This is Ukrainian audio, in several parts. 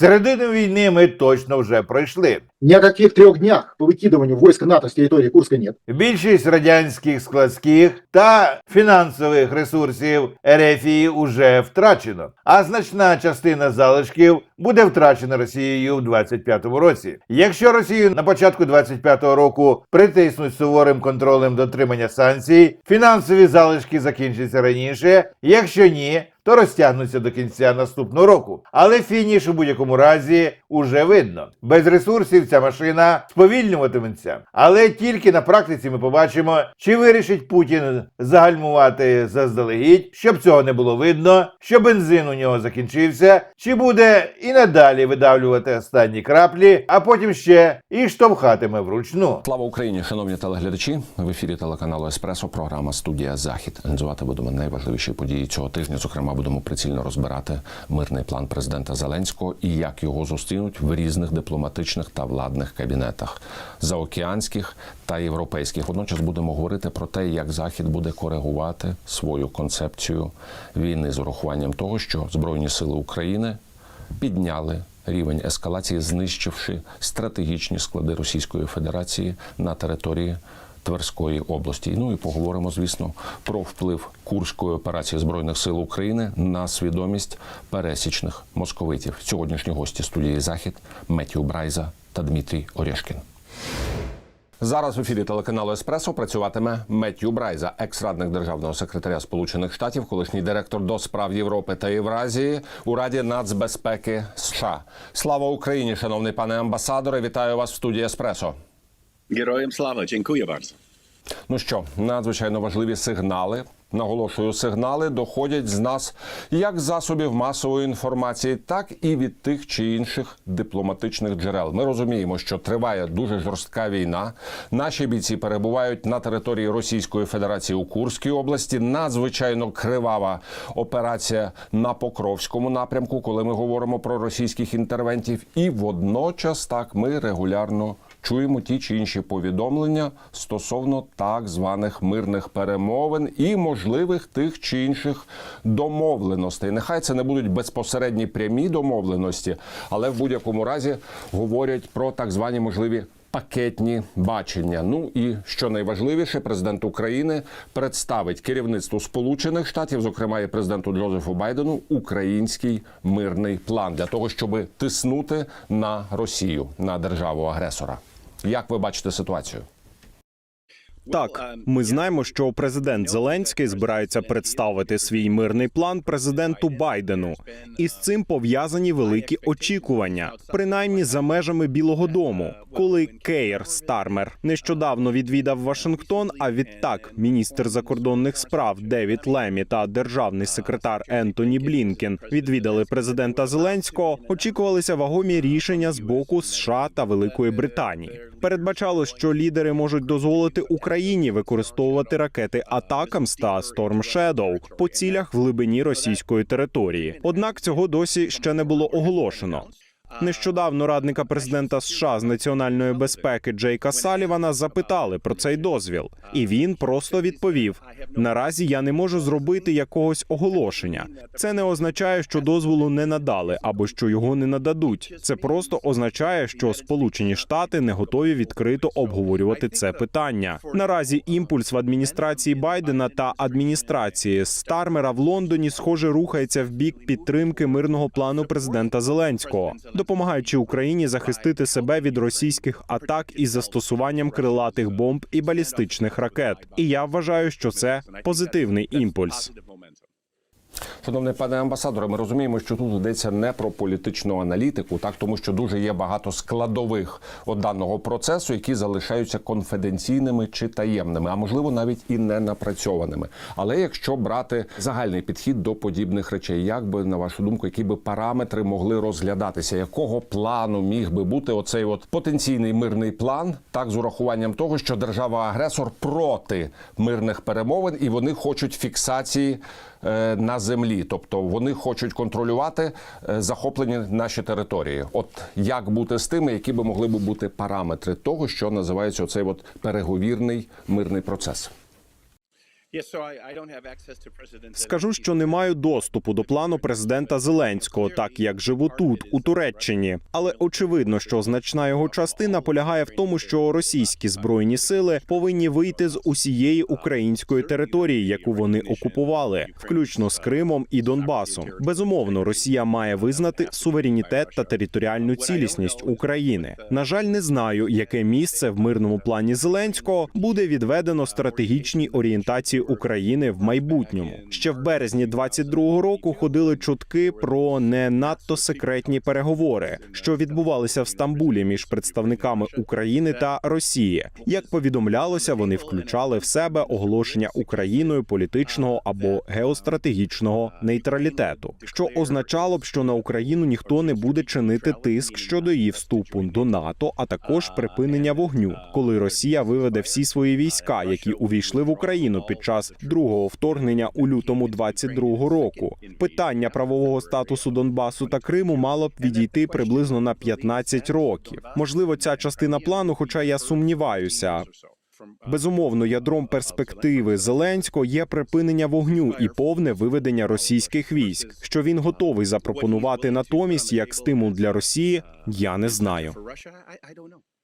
Середину війни ми точно вже пройшли. Ни о каких трех днях по выкидыванию войск НАТО с территории Курска нет. Більшість радянських складських та фінансових ресурсів Ерефії уже втрачено, а значна частина залишків буде втрачена Росією в 25-му році. Якщо Росію на початку 25-го року притиснуть суворим контролем дотримання санкцій, фінансові залишки закінчаться раніше. Якщо ні, то розтягнуться до кінця наступного року. Але фініш у будь-якому разі уже видно. Без ресурсів ця машина сповільнюватиметься. Але тільки на практиці ми побачимо, чи вирішить Путін загальмувати заздалегідь, щоб цього не було видно, що бензин у нього закінчився, чи буде і надалі видавлювати останні краплі, а потім ще і штовхатиме вручну. Слава Україні, шановні телеглядачі. В ефірі телеканалу Еспресо. Програма Студія Захід. Аналізувати будемо найважливіші події цього тижня. Зокрема, будемо прицільно розбирати мирний план президента Зеленського і як його зустрінуть в різних дипломатичних та владних кабінетах заокеанських та європейських. Водночас будемо говорити про те, як Захід буде коригувати свою концепцію війни з урахуванням того, що Збройні сили України підняли рівень ескалації, знищивши стратегічні склади Російської Федерації на території Тверської області. Ну і поговоримо, звісно, про вплив Курської операції збройних сил України на свідомість пересічних московитів. Сьогоднішні гості студії Захід Меттю Брайза та Дмитрій Орешкін. Зараз в ефірі телеканалу Еспресо працюватиме Меттю Брайза, екс-радник державного секретаря Сполучених Штатів, колишній директор до справ Європи та Євразії у Раді нацбезпеки США. Слава Україні, шановний пане амбасадоре! Вітаю вас в студії Еспресо. Героям слава, dziękuję bardzo. Ну що, надзвичайно важливі сигнали. Наголошую, сигнали доходять з нас як засобів масової інформації, так і від тих чи інших дипломатичних джерел. Ми розуміємо, що триває дуже жорстка війна. Наші бійці перебувають на території Російської Федерації у Курській області. Надзвичайно кривава операція на Покровському напрямку, коли ми говоримо про російських інтервентів. І водночас так ми регулярно чуємо ті чи інші повідомлення стосовно так званих мирних перемовин і можливих тих чи інших домовленостей. Нехай це не будуть безпосередні прямі домовленості, але в будь-якому разі говорять про так звані можливі. Пакетні бачення. Ну і що найважливіше, президент України представить керівництву Сполучених Штатів, зокрема і президенту Джозефу Байдену, український мирний план для того, щоб тиснути на Росію на державу агресора. Як ви бачите ситуацію? Так, ми знаємо, що президент Зеленський збирається представити свій мирний план президенту Байдену, і з цим пов'язані великі очікування, принаймні за межами Білого Дому. Коли Кейр Стармер нещодавно відвідав Вашингтон, а відтак міністр закордонних справ Девід Лемі та державний секретар Ентоні Блінкен відвідали президента Зеленського, очікувалися вагомі рішення з боку США та Великої Британії. Передбачалось, що лідери можуть дозволити Україні використовувати ракети Атакамс та Storm Shadow по цілях в глибині російської території. Однак цього досі ще не було оголошено. Нещодавно радника президента США з національної безпеки Джейка Салівана запитали про цей дозвіл, і він просто відповів: наразі я не можу зробити якогось оголошення. Це не означає, що дозволу не надали або що його не нададуть. Це просто означає, що Сполучені Штати не готові відкрито обговорювати це питання. Наразі імпульс в адміністрації Байдена та адміністрації Стармера в Лондоні схоже рухається в бік підтримки мирного плану президента Зеленського, допомагаючи Україні захистити себе від російських атак із застосуванням крилатих бомб і балістичних ракет. І я вважаю, що це позитивний імпульс. Шановний пане амбасадоре, ми розуміємо, що тут йдеться не про політичну аналітику, так тому що дуже є багато складових от даного процесу, які залишаються конфіденційними чи таємними, а можливо навіть і не напрацьованими. Але якщо брати загальний підхід до подібних речей, як би на вашу думку, які би параметри могли розглядатися, якого плану міг би бути оцей от потенційний мирний план, так з урахуванням того, що держава-агресор проти мирних перемовин і вони хочуть фіксації е, на землі, тобто вони хочуть контролювати е, захоплені наші території. От як бути з тими, які би могли б бути параметри того, що називається оцей от переговірний мирний процес? Скажу, що не маю доступу до плану президента Зеленського, так як живу тут, у Туреччині. Але очевидно, що значна його частина полягає в тому, що російські збройні сили повинні вийти з усієї української території, яку вони окупували, включно з Кримом і Донбасом. Безумовно, Росія має визнати суверенітет та територіальну цілісність України. На жаль, не знаю, яке місце в мирному плані Зеленського буде відведено стратегічній орієнтації України в майбутньому. Ще в березні 22-го року ходили чутки про не надто секретні переговори, що відбувалися в Стамбулі між представниками України та Росії. Як повідомлялося, вони включали в себе оголошення Україною політичного або геостратегічного нейтралітету, що означало б, що на Україну ніхто не буде чинити тиск щодо її вступу до НАТО, а також припинення вогню, коли Росія виведе всі свої війська, які увійшли в Україну під час другого вторгнення у лютому 22-го року. Питання правового статусу Донбасу та Криму мало б відійти приблизно на 15 років. Можливо, ця частина плану, хоча я сумніваюся. Безумовно, ядром перспективи Зеленського є припинення вогню і повне виведення російських військ. Що він готовий запропонувати натомість як стимул для Росії, я не знаю.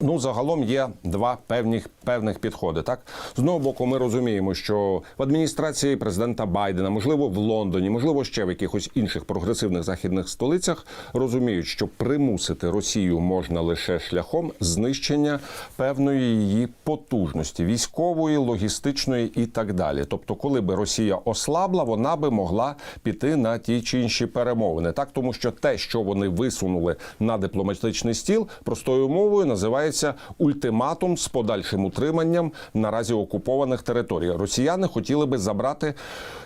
Ну, загалом є два певних певних підходи. Так з одного боку, ми розуміємо, що в адміністрації президента Байдена, можливо, в Лондоні, можливо, ще в якихось інших прогресивних західних столицях розуміють, що примусити Росію можна лише шляхом знищення певної її потужності військової, логістичної і так далі. Тобто, коли би Росія ослабла, вона би могла піти на ті чи інші перемовини. Так, тому що те, що вони висунули на дипломатичний стіл, простою мовою називається ультиматум з подальшим утриманням наразі окупованих територій. Росіяни хотіли би забрати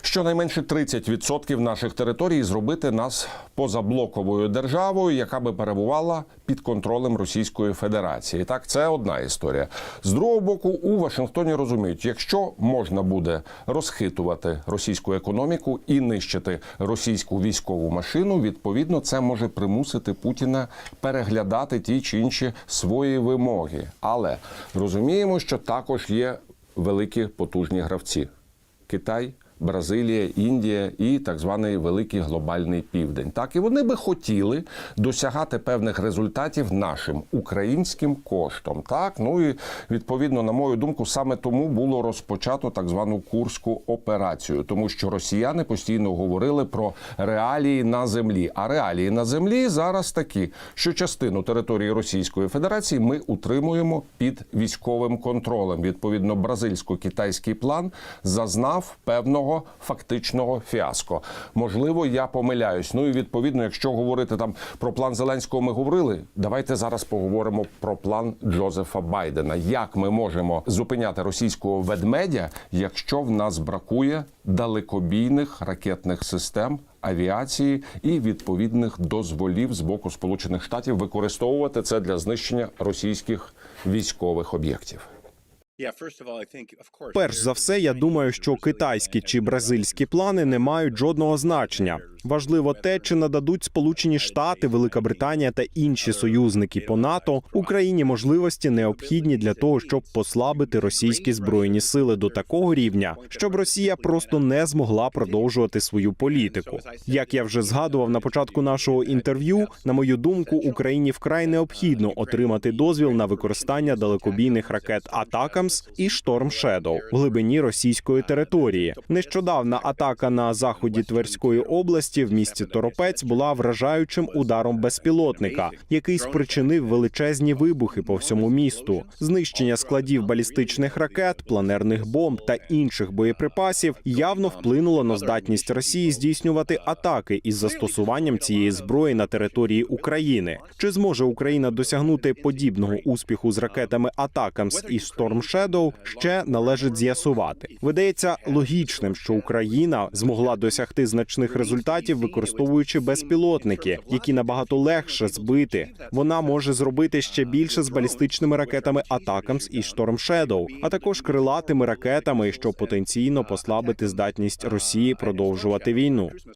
щонайменше 30% наших територій і зробити нас позаблоковою державою, яка би перебувала під контролем Російської Федерації. Так, це одна історія. З другого боку, у Вашингтоні розуміють, якщо можна буде розхитувати російську економіку і нищити російську військову машину, відповідно, це може примусити Путіна переглядати ті чи інші свої вимоги. Але розуміємо, що також є великі потужні гравці: Китай. Бразилія, Індія і так званий великий глобальний південь. Так і вони би хотіли досягати певних результатів нашим українським коштом. Так, ну і відповідно, на мою думку, саме тому було розпочато так звану курську операцію, тому що росіяни постійно говорили про реалії на землі. А реалії на землі зараз такі, що частину території Російської Федерації ми утримуємо під військовим контролем. Відповідно, бразильсько-китайський план зазнав певного фактичного фіаско. Можливо, я помиляюсь. Ну і відповідно, якщо говорити там про план Зеленського, ми говорили. Давайте зараз поговоримо про план Джозефа Байдена. Як ми можемо зупиняти російського ведмедя, якщо в нас бракує далекобійних ракетних систем? Авіації і відповідних дозволів з боку Сполучених Штатів використовувати це для знищення російських військових об'єктів. Перш за все, я думаю, що китайські чи бразильські плани не мають жодного значення. Важливо те, чи нададуть Сполучені Штати, Велика Британія та інші союзники по НАТО Україні можливості необхідні для того, щоб послабити російські збройні сили до такого рівня, щоб Росія просто не змогла продовжувати свою політику. Як я вже згадував на початку нашого інтерв'ю, на мою думку, Україні вкрай необхідно отримати дозвіл на використання далекобійних ракет Атакамс і Шторм Shadow в глибині російської території. Нещодавна атака на заході Тверської області в місті Торопець була вражаючим ударом безпілотника, який спричинив величезні вибухи по всьому місту. Знищення складів балістичних ракет, планерних бомб та інших боєприпасів явно вплинуло на здатність Росії здійснювати атаки із застосуванням цієї зброї на території України. Чи зможе Україна досягнути подібного успіху з ракетами Атакамс і Storm Shadow, ще належить з'ясувати. Видається логічним, що Україна змогла досягти значних результатів, використовуючи безпілотники, які набагато легше збити. Вона може зробити ще більше з балістичними ракетами Атакамс і Storm Shadow, а також крилатими ракетами, щоб потенційно послабити здатність Росії продовжувати війну.